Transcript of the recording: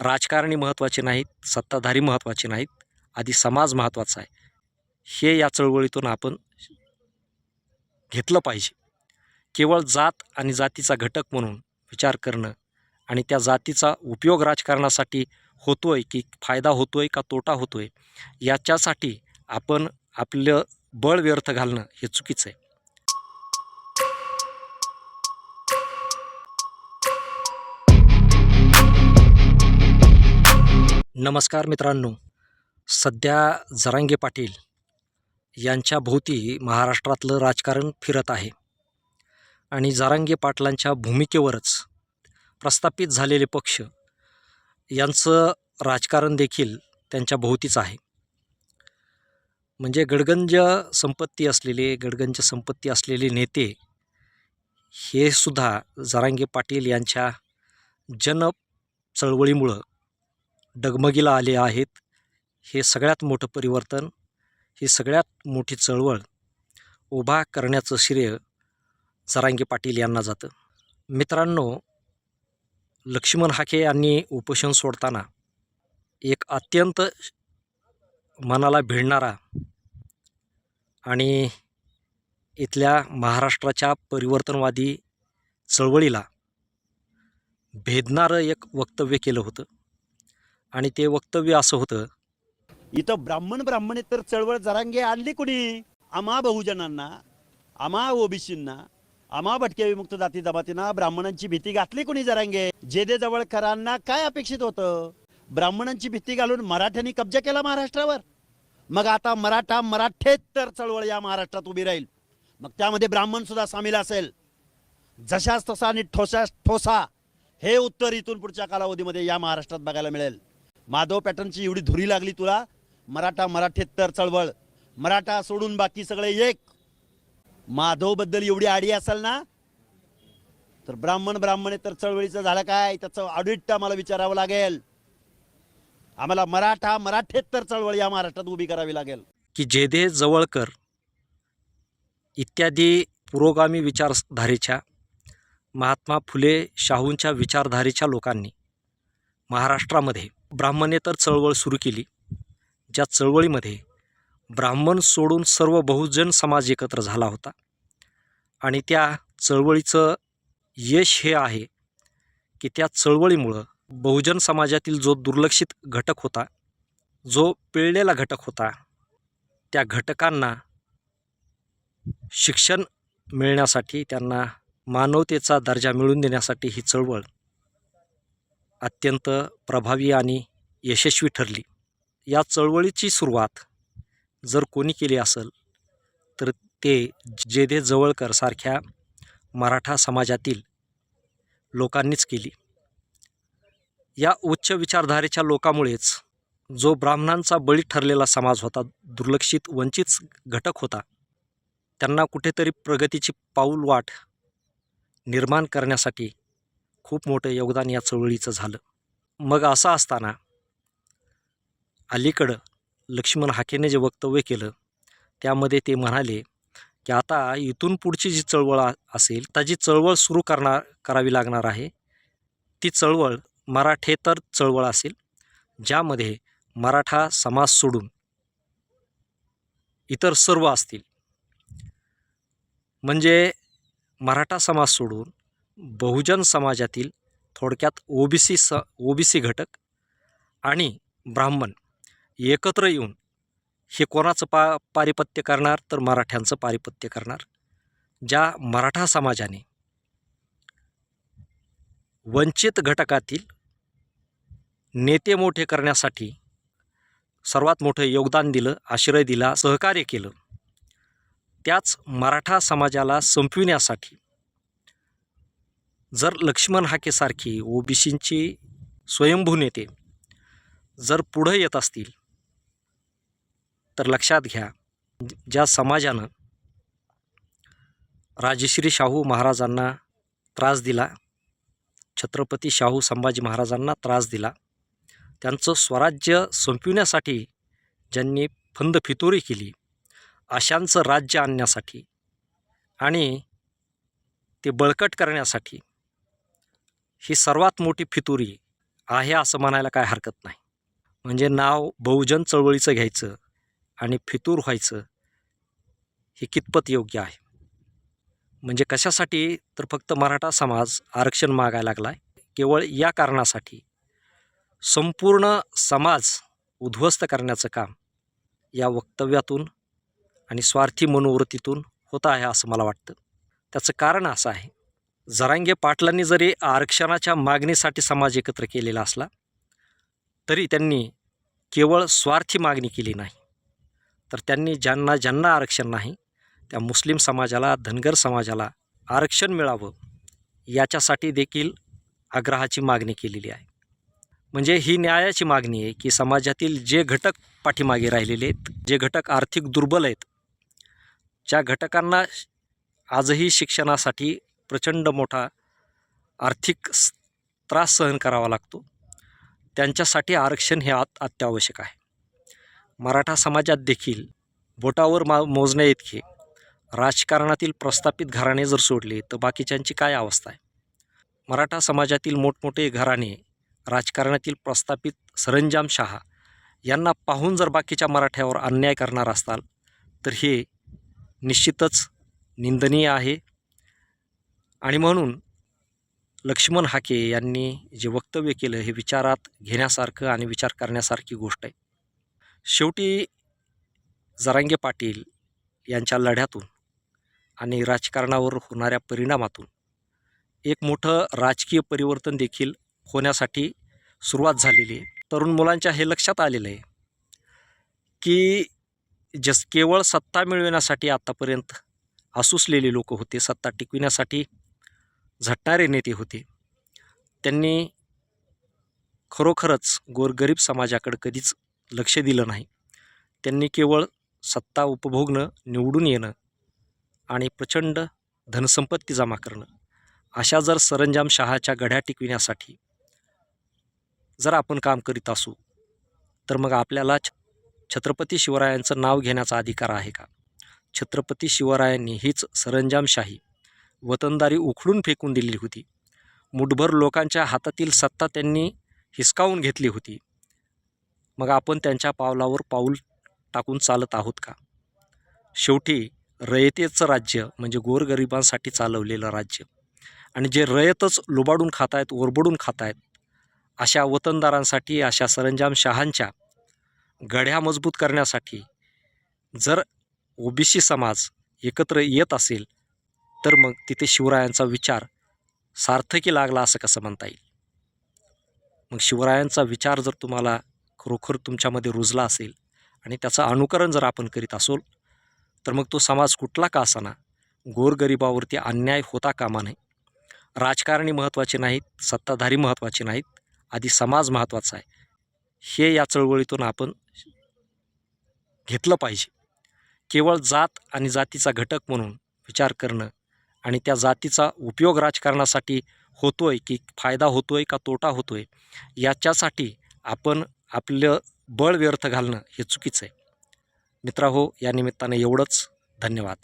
राजकारणी महत्त्वाचे नाहीत सत्ताधारी महत्त्वाचे नाहीत आधी समाज महत्त्वाचा आहे. हे या चळवळीतून आपण घेतलं पाहिजे. केवळ जात आणि जातीचा घटक म्हणून विचार करणं आणि त्या जातीचा उपयोग राजकारणासाठी होतो आहे की फायदा होतो आहे का तोटा होतो आहे याच्यासाठी आपण आपलं बळ व्यर्थ घालणं हे चुकीचं आहे. नमस्कार मित्रांनो. सध्या जरांगे पाटील यांच्या भोवती महाराष्ट्रातलं राजकारण फिरत आहे. आणि जरांगे पाटलांच्या भूमिकेवरच प्रस्थापित झालेले पक्ष यांचं राजकारण देखील त्यांच्या भोवतीच आहे. म्हणजे गडगंज संपत्ती असलेले गडगंज संपत्ती असलेले नेते हे सुद्धा जरांगे पाटील यांच्या जन चळवळीमुळं डगमगीला आले आहेत. हे सगळ्यात मोठं परिवर्तन ही सगळ्यात मोठी चळवळ उभा करण्याचं श्रेय जरांगे पाटील यांना जातं. मित्रांनो लक्ष्मण हाके यांनी उपोषण सोडताना एक अत्यंत मनाला भिडणारा आणि इथल्या महाराष्ट्राच्या परिवर्तनवादी चळवळीला भेदणारं एक वक्तव्य केलं होतं. आणि ते वक्तव्य असं होतं. इथं ब्राह्मण ब्राह्मणी तर चळवळ जरांगे आणली कुणी? आम्हा बहुजनांना आम्हा ओबीसींना आम्हा भटक्या विमुक्त जाती जमातींना ब्राह्मणांची भीती घातली कुणी जरांगे? जेदे जवळकरांना काय अपेक्षित होतं? ब्राह्मणांची भीती घालून मराठ्यांनी कब्जा केला महाराष्ट्रावर. मग आता मराठा मराठेत तर चळवळ या महाराष्ट्रात उभी राहील. मग त्यामध्ये ब्राह्मण सुद्धा सामील असेल. जशास तसा आणि ठोसा ठोसा हे उत्तर इथून पुढच्या कालावधीमध्ये या महाराष्ट्रात बघायला मिळेल. माधव पॅटर्नची एवढी धुरी लागली तुला? मराठा मराठेतर चळवळ. मराठा सोडून बाकी सगळे एक. माधवबद्दल एवढी आडी असेल ना? तर ब्राह्मण ब्राह्मणे तर चळवळीचं झालं काय? त्याचं ऑडिट आम्हाला विचारावं लागेल. आम्हाला मराठा मराठेतर चळवळ या महाराष्ट्रात उभी करावी लागेल. की जेदे जवळकर इत्यादी पुरोगामी विचारधारेच्या महात्मा फुले शाहूंच्या विचारधारेच्या लोकांनी महाराष्ट्रामध्ये ब्राह्मणेतर चळवळ सुरू केली. ज्या चळवळीमध्ये ब्राह्मण सोडून सर्व बहुजन समाज एकत्र झाला होता आणि त्या चळवळीचं यश हे आहे की त्या चळवळीमुळं बहुजन समाजातील जो दुर्लक्षित घटक होता जो पिळलेला घटक होता त्या घटकांना शिक्षण मिळण्यासाठी त्यांना मानवतेचा दर्जा मिळवून देण्यासाठी ही चळवळ अत्यंत प्रभावी आणि यशस्वी ठरली. या चळवळीची सुरुवात जर कोणी केली असेल तर ते जेधे जवळकर सारख्या मराठा समाजातील लोकांनीच केली. या उच्च विचारधारेच्या लोकामुळेच जो ब्राह्मणांचा बळी ठरलेला समाज होता दुर्लक्षित वंचित घटक होता त्यांना कुठेतरी प्रगतीची पाऊल वाट निर्माण करण्यासाठी खूप मोठं योगदान या चळवळीचं झालं. मग असं असताना अलीकडं लक्ष्मण हाकेने जे वक्तव्य केलं त्यामध्ये ते म्हणाले की आता इथून पुढची जी चळवळ असेल आता जी चळवळ सुरू करणार करावी लागणार आहे ती चळवळ मराठेतर चळवळ असेल ज्यामध्ये मराठा समाज सोडून इतर सर्व असतील. म्हणजे मराठा समाज सोडून बहुजन समाजातील थोडक्यात ओबीसी स ओबीसी घटक आणि ब्राह्मण एकत्र येऊन हे कोणाचं पा पारिपत्य करणार तर मराठ्यांचं पारिपत्य करणार. ज्या मराठा समाजाने वंचित घटकातील नेते मोठे करण्यासाठी सर्वात मोठं योगदान दिलं आश्रय दिला सहकार्य केलं त्याच मराठा समाजाला संपविण्यासाठी जर लक्ष्मण हाकेसारखी ओबीसींची स्वयंभू नेते जर पुढं येत असतील तर लक्षात घ्या ज्या समाजानं राजश्री शाहू महाराजांना त्रास दिला छत्रपती शाहू संभाजी महाराजांना त्रास दिला त्यांचं स्वराज्य संपविण्यासाठी ज्यांनी फंद फितोरी केली अशांचं राज्य आणण्यासाठी आणि ते बळकट करण्यासाठी ही सर्वात मोठी फितुरी आहे असं म्हणायला काय हरकत नाही. म्हणजे नाव बहुजन चळवळीचं घ्यायचं आणि फितूर व्हायचं हे कितपत योग्य आहे? म्हणजे कशासाठी तर फक्त मराठा समाज आरक्षण मागायला लागला आहे केवळ या कारणासाठी? संपूर्ण समाज उद्ध्वस्त करण्याचं काम या वक्तव्यातून आणि स्वार्थी मनोवृत्तीतून होत आहे असं मला वाटतं. त्याचं कारण असं आहे जरांगे पाटलांनी जरी आरक्षणाच्या मागणीसाठी समाज एकत्र केलेला असला तरी त्यांनी केवळ स्वार्थी मागणी केली नाही. तर त्यांनी ज्यांना ज्यांना आरक्षण नाही त्या मुस्लिम समाजाला धनगर समाजाला आरक्षण मिळावं याच्यासाठी देखील आग्रहाची मागणी केलेली आहे. म्हणजे ही न्यायाची मागणी आहे की समाजातील जे घटक पाठीमागे राहिलेले आहेत जे घटक आर्थिक दुर्बल आहेत ज्या घटकांना आजही शिक्षणासाठी प्रचंड मोठा आर्थिक स- त्रास सहन करावा लागतो. त्यांच्यासाठी आरक्षण हे आत अत्यावश्यक आहे. मराठा समाजात देखील बोटावर मा मोजण्या इतके राजकारणातील प्रस्थापित घराणे जर सोडले तर बाकीच्यांची काय अवस्था आहे? मराठा समाजातील मोठमोठे घराणे राजकारणातील प्रस्थापित सरंजामशहा यांना पाहून जर बाकीच्या मराठ्यावर अन्याय करणार असाल तर हे निश्चितच निंदनीय आहे. आणि म्हणून लक्ष्मण हाके यांनी जे वक्तव्य केलं हे विचारात घेण्यासारखं आणि विचार करण्यासारखी गोष्ट आहे. शेवटी जरांगे पाटील यांच्या लढ्यातून आणि राजकारणावर होणाऱ्या परिणामातून एक मोठं राजकीय परिवर्तन देखील होण्यासाठी सुरुवात झालेली आहे. तरुण मुलांच्या हे लक्षात आलेलं आहे की जस केवळ सत्ता मिळविण्यासाठी आत्तापर्यंत आसुसलेले लोक होते सत्ता टिकविण्यासाठी झटणारे नेते होते. त्यांनी खरोखरच गोरगरीब समाजाकडे कधीच लक्ष दिलं नाही. त्यांनी केवळ सत्ता उपभोगणं निवडून येणं आणि प्रचंड धनसंपत्ती जमा करणं. अशा जर सरंजामशहाच्या गढ्या टिकविण्यासाठी जर आपण काम करीत असू तर मग आपल्याला छ छत्रपती शिवरायांचं नाव घेण्याचा अधिकार आहे का? छत्रपती शिवरायांनी हीच सरंजामशाही वतनदारी उखडून फेकून दिली होती. मुठभर लोकांच्या हातातील सत्ता त्यांनी हिसकावून घेतली होती. मग आपण त्यांच्या पावलावर पाऊल टाकून चालत आहोत का? शेवटी रयतेचं राज्य म्हणजे गोरगरिबांसाठी चालवलेलं राज्य. आणि जे रयतच लुबाडून खात आहेत ओरबडून खात आहेत अशा वतनदारांसाठी अशा सरंजाम शहांच्या गढ्या मजबूत करण्यासाठी जर ओबीसी समाज एकत्र येत असेल तर मग तिथे शिवरायांचा विचार सार्थकी लागला असं कसं म्हणता येईल? मग शिवरायांचा विचार जर तुम्हाला खरोखर तुमच्यामध्ये रुजला असेल आणि त्याचं अनुकरण जर आपण करीत असोल तर मग तो समाज कुठला का असाना? गोरगरिबावरती अन्याय होता कामा नये. राजकारणी महत्त्वाचे नाहीत सत्ताधारी महत्त्वाचे नाहीत आधी समाज महत्त्वाचा आहे. हे या चळवळीतून आपण घेतलं पाहिजे. केवळ जात आणि जातीचा घटक म्हणून विचार करणं आणि त्या जातीचा उपयोग राजकारणासाठी होतो आहे की फायदा होतो आहे का तोटा होतो आहे याच्यासाठी आपण आपलं बळ व्यर्थ घालणं हे चुकीचं आहे. मित्रा हो या निमित्ताने एवढंच. धन्यवाद.